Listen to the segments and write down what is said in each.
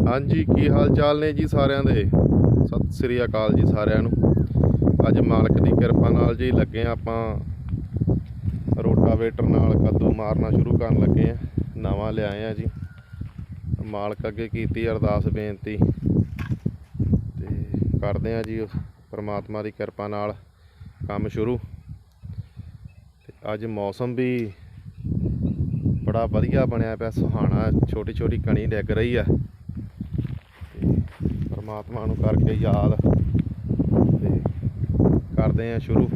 ਹਾਂਜੀ, ਕੀ ਹਾਲ ਚਾਲ ਨੇ ਜੀ ਸਾਰਿਆਂ ਦੇ? ਸਤਿ ਸ੍ਰੀ ਅਕਾਲ ਜੀ ਸਾਰਿਆਂ ਨੂੰ। ਅੱਜ ਮਾਲਕ ਦੀ ਕਿਰਪਾ ਨਾਲ ਜੀ ਲੱਗੇ ਹਾਂ ਆਪਾਂ। ਰੋਟਾਵੇਟਰ ਨਾਲ ਕੱਦੂ ਮਾਰਨਾ ਸ਼ੁਰੂ ਕਰਨ ਲੱਗੇ ਆ ਨਵਾਂ ਲਿਆਏ ਆ ਜੀ। ਮਾਲਕ ਅੱਗੇ ਕੀਤੀ ਅਰਦਾਸ ਬੇਨਤੀ। ਤੇ ਕਰਦੇ ਆ ਜੀ ਪਰਮਾਤਮਾ ਦੀ ਕਿਰਪਾ ਨਾਲ ਕੰਮ ਸ਼ੁਰੂ। ਤੇ ਅੱਜ ਮੌਸਮ ਵੀ ਬੜਾ ਵਧੀਆ ਬਣਿਆ ਪਿਆ, ਸੁਹਾਣਾ ਛੋਟੀ ਛੋਟੀ ਕਣੀ ਡਿੱਗ ਰਹੀ ਆ। ਪਰਮਾਤਮਾ ਨੂੰ ਕਰਕੇ ਯਾਦ। ਤੇ ਕਰਦੇ ਆ ਸ਼ੁਰੂ।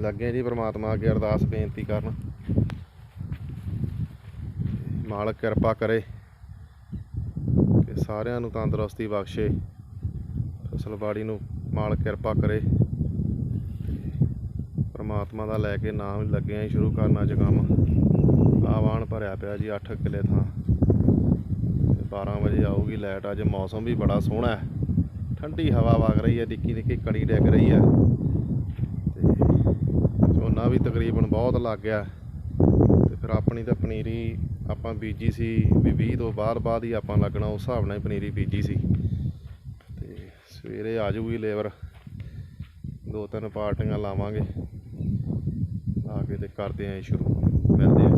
ਲੱਗੇ ਜੀ ਪਰਮਾਤਮਾ ਅੱਗੇ ਅਰਦਾਸ ਬੇਨਤੀ ਕਰਨ। ਮਾਲਕ ਕਿਰਪਾ ਕਰੇ ਕਿ ਸਾਰਿਆਂ ਨੂੰ ਤੰਦਰੁਸਤੀ ਬਖਸ਼ੇ। ਫਸਲਬਾੜੀ ਨੂੰ ਮਾਲਕ ਕਿਰਪਾ ਕਰੇ। ਪਰਮਾਤਮਾ ਦਾ ਲੈ ਕੇ ਨਾਮ ਲੱਗੇ ਆਂ ਸ਼ੁਰੂ ਕਰਨਾ ਅੱਜ ਕੰਮ। ਆਵਾਨ ਭਰਿਆ ਪਿਆ ਜੀ 8 ਕਿੱਲੇ ਥਾਂ। 12 ਵਜੇ ਆਊਗੀ ਲਾਈਟ, ਅੱਜ ਮੌਸਮ ਵੀ ਬੜਾ ਸੋਹਣਾ ਹੈ। ਠੰਡੀ ਹਵਾ ਵਗ ਰਹੀ ਹੈ, ਨਿੱਕੀ ਨਿੱਕੀ ਕਣੀ ਡਿੱਗ ਰਹੀ ਹੈ। ਤੇ ਝੋਨਾ ਵੀ ਤਕਰੀਬਨ ਬਹੁਤ ਲੱਗ ਗਿਆ। ਤੇ ਫਿਰ ਆਪਣੀ ਤਾਂ ਪਨੀਰੀ ਆਪਾਂ ਬੀਜੀ ਸੀ ਵੀ 20 ਤੋਂ ਬਾਅਦ ਬਾਅਦ ਹੀ ਆਪਾਂ ਲੱਗਣਾ, ਉਸ ਹਿਸਾਬ ਨਾਲ ਪਨੀਰੀ ਬੀਜੀ ਸੀ। ਤੇ ਸਵੇਰੇ ਆ ਜੂਗੀ ਲੇਬਰ। ਦੋ ਤਿੰਨ ਪਾਰਟੀਆਂ ਲਾਵਾਂਗੇ। ਲਾ ਕੇ ਤੇ ਕਰਦੇ ਆਂ ਸ਼ੁਰੂ। ਮਿਲਦੇ ਆਂ